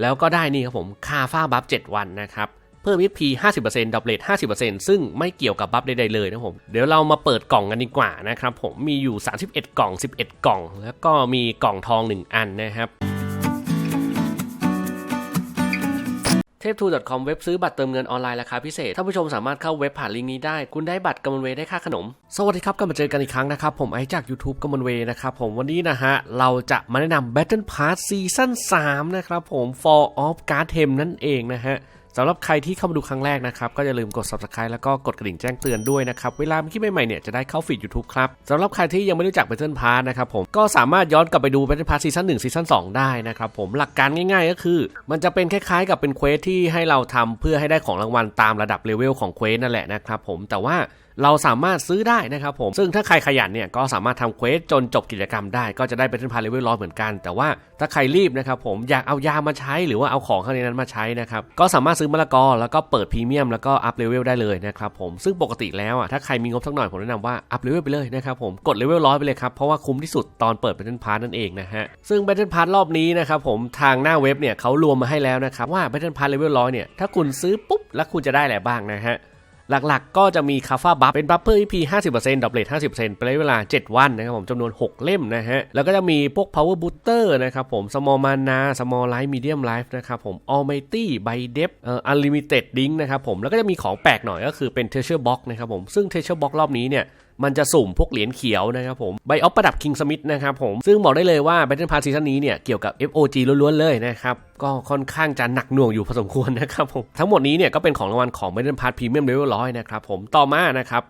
แล้วก็ได้นี่ครับผมคาฟ้าบัฟ7วันนะครับเพิ่ม XP 50%ดับเลท50%ซึ่งไม่เกี่ยวกับบัฟใดๆเลยนะผม เดี๋ยวเรามาเปิดกล่องกันดีกว่านะครับผมมีอยู่ 31 กล่อง 11 กล่อง แล้วก็มีกล่องทอง 1 อันนะครับ เทพทู .com เว็บซื้อบัตรเติมเงินออนไลน์ราคาพิเศษท่านผู้ชมสามารถเข้าเว็บผ่านลิงก์นี้ได้ คุณได้บัตรกำมลเวได้ค่าขนม สวัสดีครับกลับมาเจอกันอีกครั้งนะครับ ผมไอจาก YouTube กำมลเวนะครับผมวันนี้นะฮะ เราจะมาแนะนำ Battle Pass ซีซั่น3นะครับผม For of Guard t e m นั่นเองนะฮะ สำหรับใครที่เข้ามาดูครั้งแรกนะครับ ก็อย่าลืมกด subscribe แล้วก็กดกระดิ่งแจ้งเตือนด้วยนะครับ เวลามีคลิปใหม่ๆเนี่ยจะได้เข้าฟีด YouTube ครับสำหรับใครที่ยังไม่รู้จัก Battle Pass นะครับผมก็สามารถย้อนกลับไปดู Battle Pass ซีซั่น1ซีซั่น2ได้นะครับผมหลักการง่ายๆ ก็คือ มันจะเป็นคล้ายๆ กับเป็นเควสที่ให้เราทำเพื่อให้ได้ของรางวัลตามระดับเลเวลของเควสนั่นแหละนะครับผมแต่ว่า เราสามารถซื้อได้นะครับผม ซึ่งถ้าใครขยันเนี่ยก็สามารถทำเควสจนจบกิจกรรมได้ ก็จะได้เป็นพาเลเวลร้อยเหมือนกัน แต่ว่าถ้าใครรีบนะครับผมอยากเอายามาใช้หรือว่าเอาของข้างในนั้นมาใช้นะครับก็สามารถซื้อมะละกอแล้วก็เปิดพรีเมียมแล้วก็อัพเลเวลได้เลยนะครับผมซึ่งปกติแล้วอะถ้าใครมีงบสักหน่อยผมแนะนำว่าอัพเลเวลไปเลยนะครับผมกดเลเวลร้อยไปเลยครับเพราะว่าคุ้มที่สุดตอนเปิด Battle Pass นั่นเองนะฮะซึ่ง Battle Pass รอบนี้นะครับผมทางหน้าเว็บเนี่ยเขารวมมาให้แล้วนะครับว่า Battle Pass เลเวลร้อยเนี่ยถ้าคุณซื้อปุ๊บแล้วคุณจะได้อะไรบ้างนะฮะ หลักๆ ก็จะมีคาฟาบัฟเป็นบัฟเพิ่ม EP 50%ดับเลท50%เป็นระยะเวลา 7 วันนะครับผมจำนวน 6 เล่มนะฮะ แล้วก็จะมีพวก power booster นะครับผม small mana small life medium life นะครับผม almighty by depth เอ่อ unlimited link นะครับผม แล้วก็จะมีของแปลกหน่อยก็คือเป็น treasure box นะครับผม ซึ่ง treasure box รอบนี้เนี่ยมันจะสุ่มพวกเหรียญเขียวนะครับผมใบออฟประดับ King Smith นะครับผมซึ่งบอกได้เลยว่า Battle Pass ซีซั่นนี้เนี่ยเกี่ยวกับ FOG ล้วนๆเลยนะครับก็ค่อนข้างจะหนักหน่วงอยู่พอสมควรนะครับผมทั้งหมดนี้เนี่ยก็เป็นของรางวัลของ Battle Pass Premium Level ร้อยนะครับผมต่อมานะครับ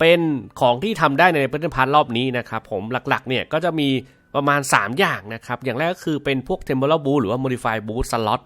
เป็นของที่ทำได้ใน Battle Pass รอบนี้นะครับผมหลักๆเนี่ยก็จะมีประมาณ 3 อย่างนะครับอย่างแรกก็คือเป็นพวก Temporal Boost หรือว่า Modify Boost Slot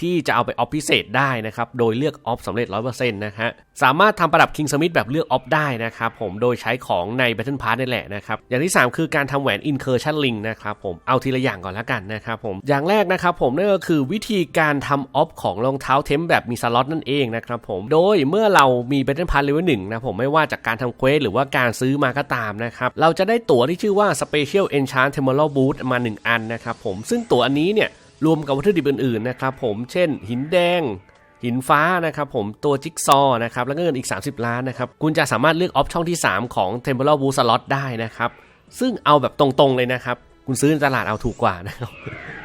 ที่จะเอาไปออฟพิเศษได้นะครับ โดยเลือกออฟสำเร็จ 100%นะฮะ สามารถทำประดับ King Smith แบบเลือกออฟได้นะครับผม โดยใช้ของใน Battle Pass นี่แหละนะครับ อย่างที่ 3 คือการทำแหวน Incursion Ring นะครับผม เอาทีละอย่างก่อนล้วกันนะครับผม อย่างแรกนะครับผมนั่นก็คือวิธีการทำออฟของรองเท้าเทมแบบมีสล็อตนั่นเองนะครับผม โดยเมื่อเรามี Battle Pass Level 1นะผม ไม่ว่าจากการทำเควสหรือว่าการซื้อมาก็ตามนะครับ เราจะได้ตั๋วที่ชื่อว่า Special Enchant Temporal Boot มา 1 อันนะครับผม ซึ่งตั๋วอันนี้เนี่ย รวมกับวัตถุดิบอื่นๆนะครับผมเช่น หินแดง หินฟ้านะครับผมตัวจิ๊กซอว์นะครับแล้วก็เงินอีก 30 ล้านนะครับคุณจะสามารถเลือกออปช่องที่ 3 ของ Temporal Wool Slot ได้นะครับซึ่งเอาแบบตรงๆเลยนะครับ คุณซื้อในตลาดเอาถูกกว่านะครับ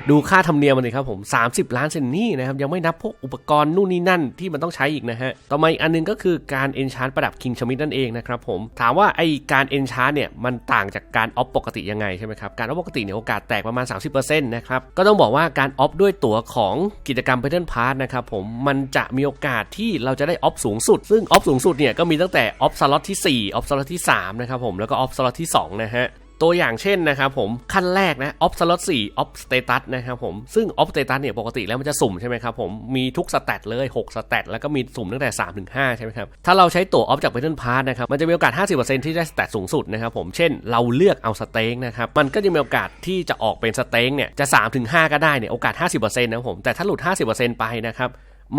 ดูค่าธรรมเนียมมันเลยครับผม 30 ล้านเซนนี่นะครับ ยังไม่นับพวกอุปกรณ์นู่นนี่นั่นที่มันต้องใช้อีกนะฮะ ต่อมาอีกอันหนึงก็คือการเอนชานประดับคิงชมิดนั่นเองนะครับผม ถามว่าไอการเอนชานเนี่ย มันต่างจากการออฟปกติยังไงใช่ไหมครับ การออฟปกติเนี่ยโอกาสแตกประมาณ 30%นะครับ ก็ต้องบอกว่าการออฟด้วยตั๋วของกิจกรรม p a t t e r n Pass นะครับผม มันจะมีโอกาสที่เราจะได้ออฟสูงสุด ซึ่งออฟสูงสุดเนี่ยก็มีตั้งแต่ออฟสล็อตที่4ออฟสล็อตที่3นะครับผมแล้วก็ออฟสล็อตที่2นะฮะ ตัวอย่างเช่นนะครับผมขั้นแรกนะ off slot 4 off status นะครับผมซึ่ง off status เนี่ยปกติแล้วมันจะสุ่มใช่ไหมครับผมมีทุกสแตทเลย6สแตทแล้วก็มีสุ่มตั้งแต่3ถึง5ใช่ไหมครับถ้าเราใช้ตัว off จาก Battle Pass นะครับมันจะมีโอกาส 50%ที่ได้สแตทสูงสุดนะครับผมเช่นเราเลือกเอาสเต็งนะครับมันก็จะมีโอกาสที่จะออกเป็นสเต็งเนี่ยจะ3ถึง5ก็ได้เนี่ยโอกาส 50%นะครับผมแต่ถ้าหลุด 50%ไปนะครับ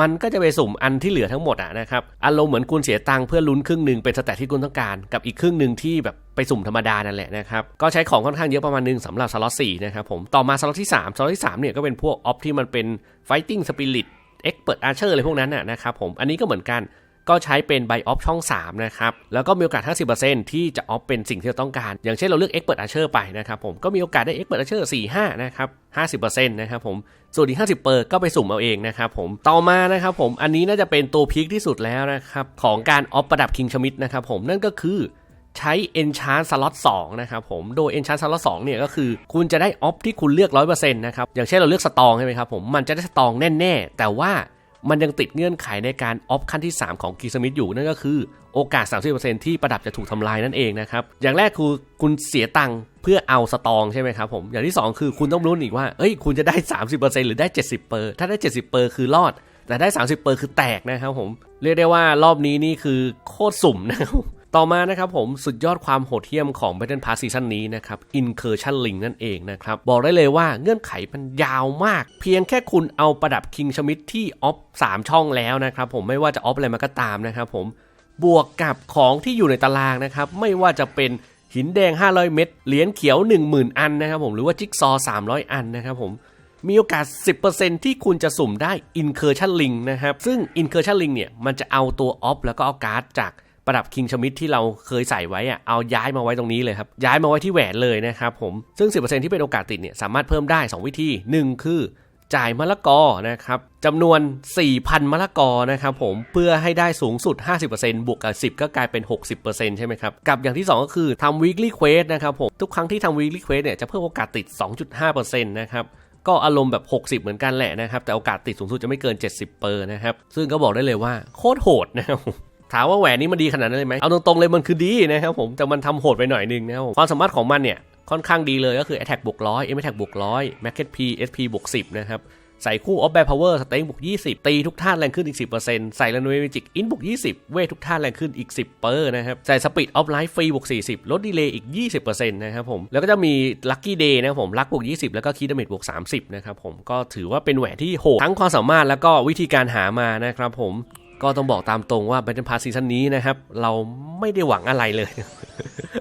มันก็จะไปสุ่มอันที่เหลือทั้งหมดอะนะครับอารมณ์เหมือนคุณเสียตังค์เพื่อลุ้นครึ่งหนึ่งเป็นสแตทที่คุณต้องการกับอีกครึ่งหนึ่งที่แบบไปสุ่มธรรมดานั่นแหละนะครับ ก็ใช้ของค่อนข้างเยอะประมาณนึงสำหรับสล็อต4นะครับผมต่อมาสล็อตที่3สล็อตที่3เนี่ยก็เป็นพวกออฟที่มันเป็น Fighting Spirit เอ็กเปิดอาร์เชอะไรพวกนั้นน่ะนะครับผมอันนี้ก็เหมือนกัน ก็ใช้เป็นใบออฟช่อง 3 นะครับ แล้วก็มีโอกาส 50%ที่จะออฟเป็นสิ่งที่เราต้องการ อย่างเช่นเราเลือก Expert Archer ไปนะครับผมก็มีโอกาสได้ Expert Archer 4 5 นะครับ 50%นะครับผมส่วนอีก50เปอร์ก็ไปสุ่มเอาเองนะครับผมต่อมานะครับผมอันนี้น่าจะเป็นตัวพีคที่สุดแล้วนะครับของการออฟประดับ King Schmidt นะครับผมนั่นก็คือใช้ Enchant Slot 2นะครับผม โดย Enchant Slot 2เนี่ยก็คือ คุณจะได้ออฟที่คุณเลือก 100%นะครับ อย่างเช่นเราเลือกสตองใช่ไหมครับผม มันจะได้สตองแน่ ๆ แต่ว่า มันยังติดเงื่อนไขในการออฟขั้นที่ 3 ของกีสมิธอยู่นั่นก็คือโอกาส 30%ที่ประดับจะถูกทำลายนั่นเองนะครับ อย่างแรกคือคุณเสียตังค์เพื่อเอาสตองใช่ไหมครับผม อย่างที่ 2 คือคุณต้องรู้อีกว่า เอ้ย คุณจะได้ 30%หรือได้ 70เปอร์ถ้าได้ 70เปอร์คือรอด แต่ได้ 30เปอร์คือแตกนะครับผม เรียกได้ว่ารอบนี้นี่คือโคตรสุ่มนะครับ ต่อมานะครับผมสุดยอดความโหดเหี้ยมของ Battle Pass ซีซั่นนี้นะครับ Incursion Link นั่นเองนะครับ บอกได้เลยว่าเงื่อนไขมันยาวมาก เพียงแค่คุณเอาประดับ King Schmidt ที่ออฟ 3 ช่องแล้วนะครับผมไม่ว่าจะออฟอะไรมาก็ตามนะครับผมบวกกับของที่อยู่ในตารางนะครับ ไม่ว่าจะเป็นหินแดง 500 เม็ดเหรียญเขียว 10,000 อันนะครับผมหรือว่าจิ๊กซอว์300 อันนะครับผมมีโอกาส 10%ที่คุณจะสุ่มได้ Incursion Link นะครับซึ่ง Incursion Link เนี่ยมันจะเอาตัวออฟแล้วก็เอาการ์ดจาก ประดับคิงชมิดที่เราเคยใส่ไว้อะเอาย้ายมาไว้ตรงนี้เลยครับ ย้ายมาไว้ที่แหวนเลยนะครับผมซึ่ง 10%ที่เป็นโอกาสติดเนี่ยสามารถเพิ่มได้ 2 วิธี 1 คือจ่ายมะละกอนะครับจำนวน 4,000มะละกอนะครับผมเพื่อให้ได้สูงสุด 50%บวกกับ 10 ก็กลายเป็น 60%ใช่ไหมครับ กับอย่างที่ 2 ก็คือทำ weekly quest นะครับผมทุกครั้งที่ทำ weekly quest เนี่ยจะเพิ่มโอกาสติด 2.5%นะครับก็อารมณ์แบบ 60 เหมือนกันแหละนะครับ แต่โอกาสติดสูงสุดจะไม่เกิน 70 เปอร์นะครับ ซึ่งก็บอกได้เลยว่าโคตรโหดนะครับ ถามว่าแหวนนี้มันดีขนาดนั้นเลยไหมเอาตรงๆเลยมันคือดีนะครับผมแต่มันทำโหดไปหน่อยนึงนะครับความสามารถของมันเนี่ยค่อนข้างดีเลยก็คือ attack บวกร้อย m attack บวกร้อย max p sp บวก10 นะครับ ใส่คู่ off bear power สเต็งบวก20 ตีทุกท่านแรงขึ้นอีก 10%ใส่ runaway magic in บวก20 เวททุกท่านแรงขึ้นอีก 10 เปอร์นะครับ ใส่ speed of light ฟรีบวก40 ลดดีเลย์อีก 20%นะครับผม แล้วก็จะมี lucky day นะครับผมลักบวก20 แล้วก็ key damage บวก30 นะครับผมก็ถือว่าเป็นแหวนที่โหดทั้งความสามารถแล้วก็วิธีการหามานะครับผม ก็ต้องบอกตามตรงว่า Battle Pass ซีซั่นนี้นะครับ เราไม่ได้หวังอะไรเลย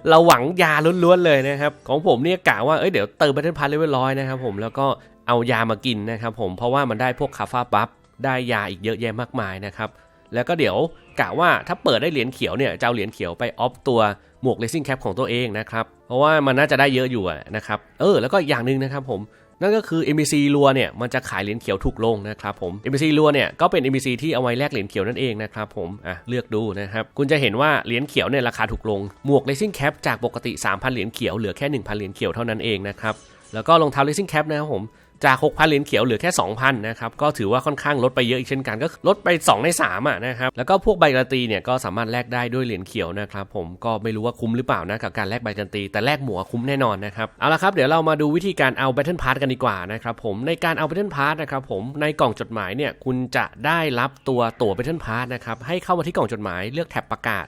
เราหวังยาล้วนๆเลยนะครับ ของผมเนี่ยกะว่าเอ้ยเดี๋ยวเติม Battle Pass เลเวลร้อยนะครับผมแล้วก็เอายามากินนะครับผมเพราะว่ามันได้พวกคาฟ้าบัฟได้ยาอีกเยอะแยะมากมายนะครับ แล้วก็เดี๋ยวกะว่าถ้าเปิดได้เหรียญเขียวเนี่ยจะเอาเหรียญเขียวไปออฟตัวหมวกเลซิ่งแคปของตัวเองนะครับ เพราะว่ามันน่าจะได้เยอะอยู่นะครับ เออ แล้วก็อย่างหนึ่งนะครับผม นั่นก็คือ MBC รัวเนี่ยมันจะขายเหรียญเขียวถูกลงนะครับผม MBC รัวเนี่ยก็เป็น MBC ที่เอาไว้แลกเหรียญเขียวนั่นเองนะครับผมอะเลือกดูนะครับคุณจะเห็นว่าเหรียญเขียวเนี่ยราคาถูกลงหมวก Racing Cap จากปกติ 3,000 เหรียญเขียวเหลือแค่ 1,000 เหรียญเขียวเท่านั้นเองนะครับแล้วก็รองเท้า Racing Cap นะครับผม จาก 6,000 เหรียญเขียวเหลือแค่ 2,000 นะครับ ก็ถือว่าค่อนข้างลดไปเยอะอีกเช่นกันก็ลดไป 2 ใน3อะนะครับ แล้วก็พวกใบการันตีเนี่ยก็สามารถแลกได้ด้วยเหรียญเขียวนะครับผมก็ไม่รู้ว่าคุ้มหรือเปล่านะกับการแลกใบการันตี แต่แลกหมวกคุ้มแน่นอนนะครับเอาละครับเดี๋ยวเรามาดูวิธีการเอา Battle Pass กันดีกว่านะครับผมในการเอา Battle Pass นะครับผมในกล่องจดหมายเนี่ยคุณจะได้รับตัวตั๋ว Battle Pass นะครับให้เข้ามาที่กล่องจดหมายเลือกแท็บประกาศ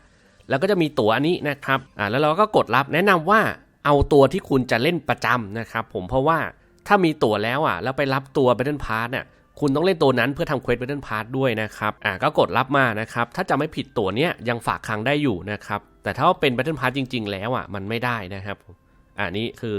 แล้วก็จะมีตั๋วอันนี้นะครับอ่าแล้วเราก็กดรับแนะนำว่าเอาตัวที่คุณจะเล่นประจำนะครับผมเพราะว่า ถ้ามีตั๋วแล้วอะ แล้วไปรับตัว Battle Pass เนี่ยคุณต้องเล่นตัวนั้นเพื่อทำเควส Battle Pass ด้วยนะครับ อ่าก็กดรับมานะครับ ถ้าจะไม่ผิดตั๋วเนี้ยยังฝากค้างได้อยู่นะครับ แต่ถ้าเป็น Battle Pass จริง ๆ แล้วอะมันไม่ได้นะครับอ่านี้คือ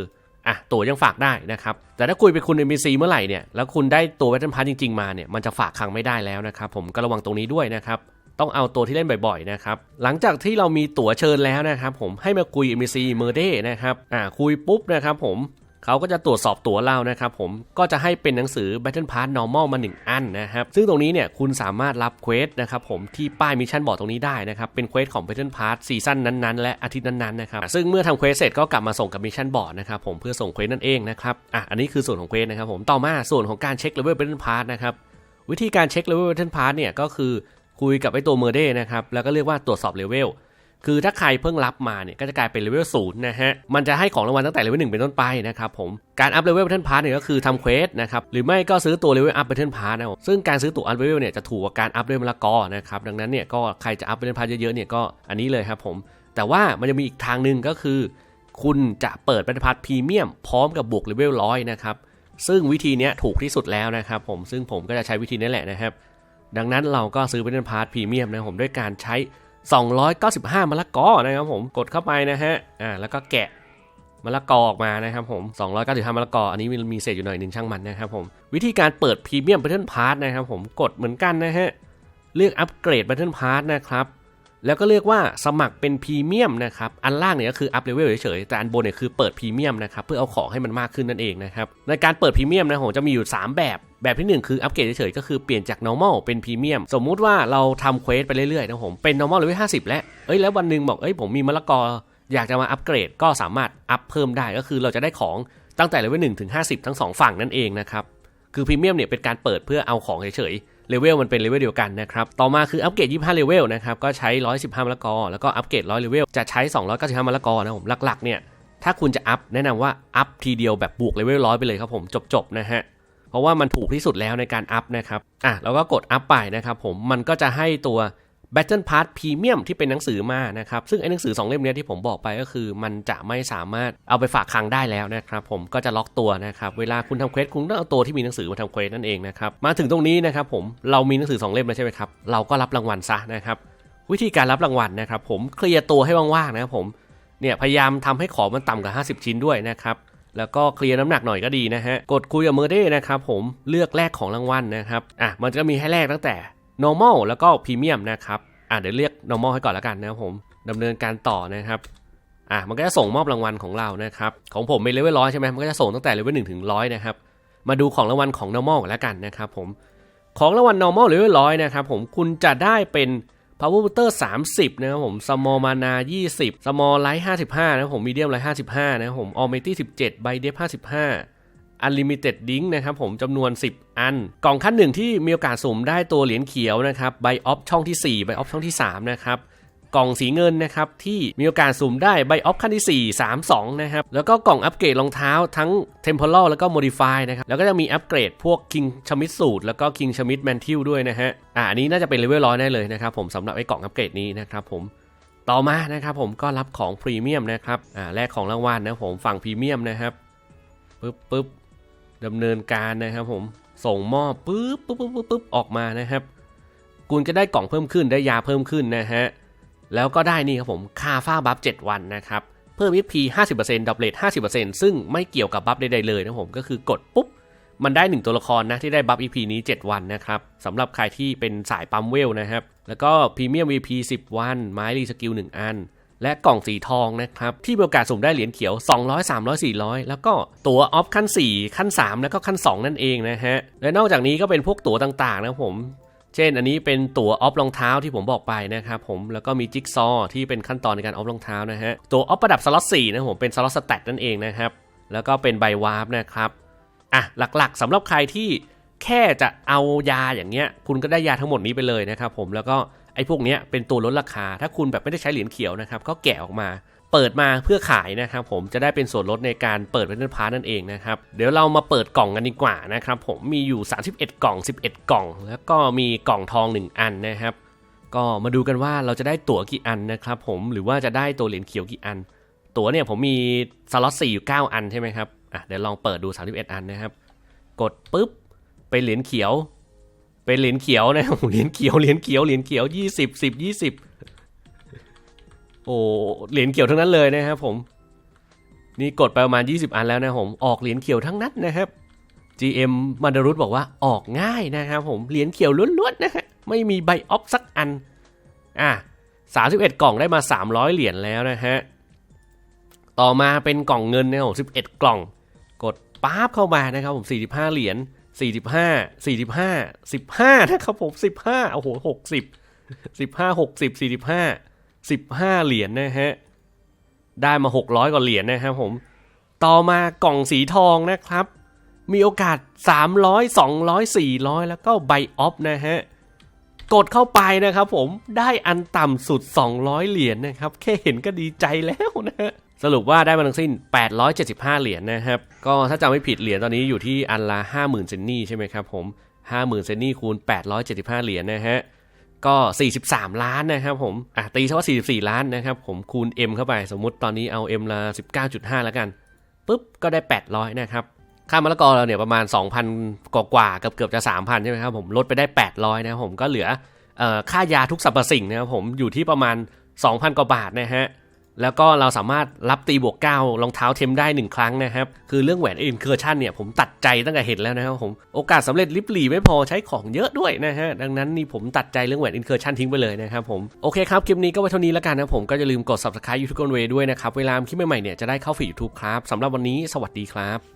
อะตั๋วยังฝากได้นะครับ แต่ถ้าคุยไปคุณ NPC เมื่อไหร่เนี่ยแล้วคุณได้ตัว Battle Pass จริง ๆ มาเนี่ยมันจะฝากค้างไม่ได้แล้วนะครับผมก็ระวังตรงนี้ด้วยนะครับต้องเอาตัวที่เล่นบ่อยๆนะครับ หลังจากที่เรามีตั๋วเชิญแล้วนะครับ ผมให้มาคุย NPC เมอร์เดนะครับ อ่าคุยปุ๊บนะครับ ผม เขาก็จะตรวจสอบตั๋วเรานะครับผมก็จะให้เป็นหนังสือ Battle Pass Normal มา 1 อันนะครับซึ่งตรงนี้เนี่ยคุณสามารถรับเควสนะครับผมที่ป้ายมิชชั่นบอร์ดตรงนี้ได้นะครับเป็นเควสของ Battle Pass ซีซั่นนั้นๆ และอาทิตย์นั้นๆนะครับซึ่งเมื่อทำเควสเสร็จก็กลับมาส่งกับมิชชั่นบอร์ดนะครับผมเพื่อส่งเควสนั่นเองนะครับอะอันนี้คือส่วนของเควสนะครับผมต่อมาส่วนของการเช็คเลเวล Battle Pass นะครับวิธีการเช็คเลเวล Battle Pass เนี่ยก็คือคุยกับไอ้ตัวเมอร์เดนะครับแล้วก็เรียกว่าตรวจสอบเลเวล คือถ้าใครเพิ่งรับมาเนี่ยก็จะกลายเป็นเลเวลศูนย์นะฮะ มันจะให้ของรางวัลตั้งแต่เลเวลหนึ่งเป็นต้นไปนะครับผม การอัพเลเวล Battle Pass เนี่ยก็คือทำเควสนะครับ หรือไม่ก็ซื้อตัวเลเวลอัพ Battle Pass นะครับซึ่งการซื้อตัวอัพเลเวลเนี่ยจะถูกกว่าการอัพเลเวลมะละกอนะครับ ดังนั้นเนี่ยก็ใครจะอัพ Battle Pass เยอะๆเนี่ยก็อันนี้เลยครับผม แต่ว่ามันจะมีอีกทางหนึ่งก็คือ คุณจะเปิด Battle Pass พรีเมียมพร้อมกับบวกเลเวลร้อยนะครับซึ่งวิธีเนี้ยถูกที่สุดแล้วนะครับผมซึ่งผมก็จะใช้วิธีนี้แหละนะครับดังนั้นเราก็ซื้อ Battle Pass พรีเมียมนะผมด้วยการใช้ 295มะละกอนะครับผมกดเข้าไปนะฮะอ่าแล้วก็แกะมะละกอออกมานะครับผม 295มะละกอ อันนี้มีมีเศษอยู่หน่อยหนึ่งช่างมันนะครับผม วิธีการเปิดพรีเมียม Battle Pass นะครับผม กดเหมือนกันนะฮะ เลือกอัปเกรด Battle Pass นะครับ แล้วก็เลือกว่าสมัครเป็นพรีเมียมนะครับ อันล่างเนี่ยก็คืออัพเลเวลเฉยๆ แต่อันบนเนี่ยคือเปิดพรีเมียมนะครับ เพื่อเอาของให้มันมากขึ้นนั่นเองนะครับ ในการเปิดพรีเมียมนะผมจะมีอยู่ 3 แบบ แบบที่ 1 คืออัปเกรดเฉยๆก็คือเปลี่ยนจาก normal เป็นพรีเมียมสมมุติว่าเราทำเควสไปเรื่อยๆนะผมเป็น normal เลเวล50 แล้วเอ้ยแล้ววันหนึ่งบอกเอ้ยผมมีมะละกออยากจะมาอัปเกรดก็สามารถอัพเพิ่มได้ก็คือเราจะได้ของตั้งแต่เลเวล1ถึง50ทั้ง2ฝั่งนั่นเองนะครับคือพรีเมียมเนี่ยเป็นการเปิดเพื่อเอาของเฉยๆเลเวลมันเป็นเลเวลเดียวกันนะครับต่อมาคืออัปเกรด25เลเวลนะครับก็ใช้ 115มะละกอแล้วก็อัปเกรด100เลเวลจะใช้ 295มะละกอนะผมหลักๆเนี่ยถ้าคุณจะอัพแนะนำว่าอัพทีเดียวแบบบวกเลเวลร้อยไปเลยครับผมจบๆนะฮะ ราะว่ามันถูกที่สุดแล้วในการอัพนะครับอะเราก็กดอัพไปนะครับผมมันก็จะให้ตัว Battle Pass Premium ที่เป็นหนังสือมานะครับ ซึ่งไอ้หนังสือ 2 เล่มนี้ที่ผมบอกไปก็คือ มันจะไม่สามารถเอาไปฝากคลังได้แล้วนะครับ ผมก็จะล็อกตัวนะครับ เวลาคุณทำเควสคุณต้องเอาตัวที่มีหนังสือมาทำเควสนั่นเองนะครับ มาถึงตรงนี้นะครับผมเรามีหนังสือ 2 เล่มแล้วใช่ไหมครับ เราก็รับรางวัลซะนะครับ วิธีการรับรางวัลนะครับ ผมเคลียร์ตัวให้ว่างๆนะครับผมเนี่ยพยายามทำให้ของมันต่ำกว่า 50 ชิ้นด้วยนะครับ แล้วก็เคลียร์น้ำหนักหน่อยก็ดีนะฮะ กดคุยกับเมอร์เด้นะครับผมเลือกแลกของรางวัลนะครับอะมันจะมีให้แลกตั้งแต่ normal แล้วก็ premium นะครับอะเดี๋ยวเรียก normal ให้ก่อนแล้วกันนะครับผมดำเนินการต่อนะครับอะมันก็จะส่งมอบรางวัลของเรานะครับของผมเป็นเลเวลร้อยใช่ไหมมันก็จะส่งตั้งแต่เลเวลหนึ่งถึงร้อยนะครับมาดูของรางวัลของ normal กันแล้วกันนะครับผมของรางวัล normal เลเวลร้อยนะครับผม คุณจะได้เป็น power booster 30 นะครับผม small mana 20 small light 55 นะครับผม medium light 55 นะครับผม almighty 17 by depth 55 unlimited link นะครับผมจำนวน 10 อัน กล่องขั้นหนึ่งที่มีโอกาสสุ่มได้ตัวเหรียญเขียวนะครับ by off ช่องที่ 4 by off ช่องที่ 3 นะครับ กล่องสีเงินนะครับที่มีโอกาสสุ่มได้ใบออฟขั้นที่ 4 3 2 นะครับ แล้วก็กล่องอัปเกรดรองเท้าทั้ง Temporal แล้วก็ Modify นะครับ แล้วก็จะมีอัปเกรดพวก King Schmidt สูตรแล้วก็ King Schmidt Mantle ด้วยนะฮะอ่าอันนี้น่าจะเป็นเลเวลร้อยได้เลยนะครับผมสำหรับไอ้กล่องอัปเกรดนี้นะครับผมต่อมานะครับผมก็รับของพรีเมียมนะครับอ่าแลกของรางวัลนะผมฝั่งพรีเมียมนะครับปึ๊บปึ๊บดำเนินการนะครับผมส่งมอปึ๊บปึ๊บปึ๊บปึ๊บปึ๊บออกมานะครับคุณจะได้กล่องเพิ่มขึ้นได้ยาเพิ่มขึ้นนะฮะ แล้วก็ได้นี่ครับผมคาฝ้าบัฟ7วันนะครับ เพิ่ม XP 50%ดับเลท50%ซึ่งไม่เกี่ยวกับบัฟใดๆเลยนะผมก็คือกดปุ๊บ มันได้ 1 ตัวละครนะที่ได้บัฟ EP นี้ 7 วันนะครับสำหรับใครที่เป็นสายปั๊มเวลนะครับ แล้วก็พรีเมียม VP 10 วัน ไม้รีสกิล 1 อัน และกล่องสีทองนะครับ ที่มีโอกาสสุ่มได้เหรียญเขียว 200 300 400 แล้วก็ตั๋วออฟขั้น 4 ขั้น 3 แล้วก็ขั้น 2 นั่นเองนะฮะและนอกจากนี้ก็เป็นพวกตั๋วต่างๆนะผม เช่นอันนี้เป็นตั๋วออฟรองเท้าที่ผมบอกไปนะครับผมแล้วก็มีจิ๊กซอที่เป็นขั้นตอนในการออฟรองเท้านะฮะตัวออฟประดับสล็อต4นะผมเป็นสล็อตสแตทนั่นเองนะครับแล้วก็เป็นใบวาร์ปนะครับอะหลักๆสำหรับใครที่แค่จะเอายาอย่างเงี้ย คุณก็ได้ยาทั้งหมดนี้ไปเลยนะครับผมแล้วก็ไอ้พวกเนี้ยเป็นตัวลดราคา ถ้าคุณแบบไม่ได้ใช้เหรียญเขียวนะครับก็แกะออกมา เปิดมาเพื่อขายนะครับผมจะได้เป็นส่วนลดในการเปิดเว็บพาร์นั่นเองนะครับเดี๋ยวเรามาเปิดกล่องกันดีกว่านะครับผมมีอยู่ 31 กล่อง 11 กล่อง แล้วก็มีกล่องทอง 1 อันนะครับ ก็มาดูกันว่าเราจะได้ตั๋วกี่อันนะครับผมหรือว่าจะได้ตัวเหรียญเขียวกี่อัน ตั๋วเนี่ยผมมีสล็อต4อยู่ 9 อันใช่ไหมครับอะเดี๋ยวลองเปิดดู 31 อันนะครับ กดปุ๊บเป็นเหรียญเขียว เป็นเหรียญเขียวนะเหรียญเขียวเหรียญเขียวเหรียญเขียว 20 10 20 โอ้เหรียญเขียวทั้งนั้นเลยนะครับผม นี่กดไปประมาณ 20 อันแล้วนะผมออกเหรียญเขียวทั้งนั้นนะครับ GM มันดารุตบอกว่าออกง่ายนะครับผมเหรียญเขียวล้วนๆนะฮะไม่มีใบออฟสักอันอะ31 กล่องได้มา 300 เหรียญแล้วนะฮะต่อมาเป็นกล่องเงินนะครับผม11 กล่อง กดป๊าบเข้ามานะครับผม 45 เหรียญ45 45 15นะครับผม15โอ้โห60 15 60 45 15 เหรียญนะฮะ ได้มา 600 กว่าเหรียญนะครับผม ต่อมากล่องสีทองนะครับ มีโอกาส 300 200 400 แล้วก็ใบออฟนะฮะ กดเข้าไปนะครับผม ได้อันต่ำสุด 200 เหรียญนะครับ แค่เห็นก็ดีใจแล้วนะฮะสรุปว่าได้มาทั้งสิ้น 875 เหรียญนะครับ ก็ถ้าจำไม่ผิดเหรียญตอนนี้อยู่ที่อันละ 50,000 เซนนี่ใช่ไหมครับผม 50,000 เซนนี่คูณ 875 เหรียญนะฮะ ก็ 43 ล้านนะครับผมอะตีซะว่า 44 ล้านนะครับผมคูณ M เข้าไป สมมุติตอนนี้เอา M ละ 19.5 แล้วกันปุ๊บก็ได้ 800 นะครับค่ามะละกอเราเนี่ยประมาณ 2,000 กว่ากว่าเกือบเกือบจะ 3,000 ใช่ไหมครับผมลดไปได้ 800 นะครับผมก็เหลือออค่ายาทุกสรรพสิ่งนะครับผมอยู่ที่ประมาณ 2,000 กว่าบาทนะฮะ แล้วก็เราสามารถรับตีบวกเก้ารองเท้าเทมได้1ครั้งนะครับ คือเรื่องแหวนอินเคอร์ชันเนี่ยผมตัดใจตั้งแต่เห็นแล้วนะครับผมโอกาสสำเร็จลิบหลีไม่พอใช้ของเยอะด้วยนะฮะดังนั้นนี่ผมตัดใจเรื่องแหวนอินเคอร์ชันทิ้งไปเลยนะครับผมโอเคครับคลิปนี้ก็ไว้เท่านี้แล้วกันนะผมก็จะลืมกด subscribe YouTube กันเวด้วยนะครับเวลาคลิปใหม่ๆเนี่ยจะได้เข้าฟีดยูทูบครับสำหรับวันนี้สวัสดีครับ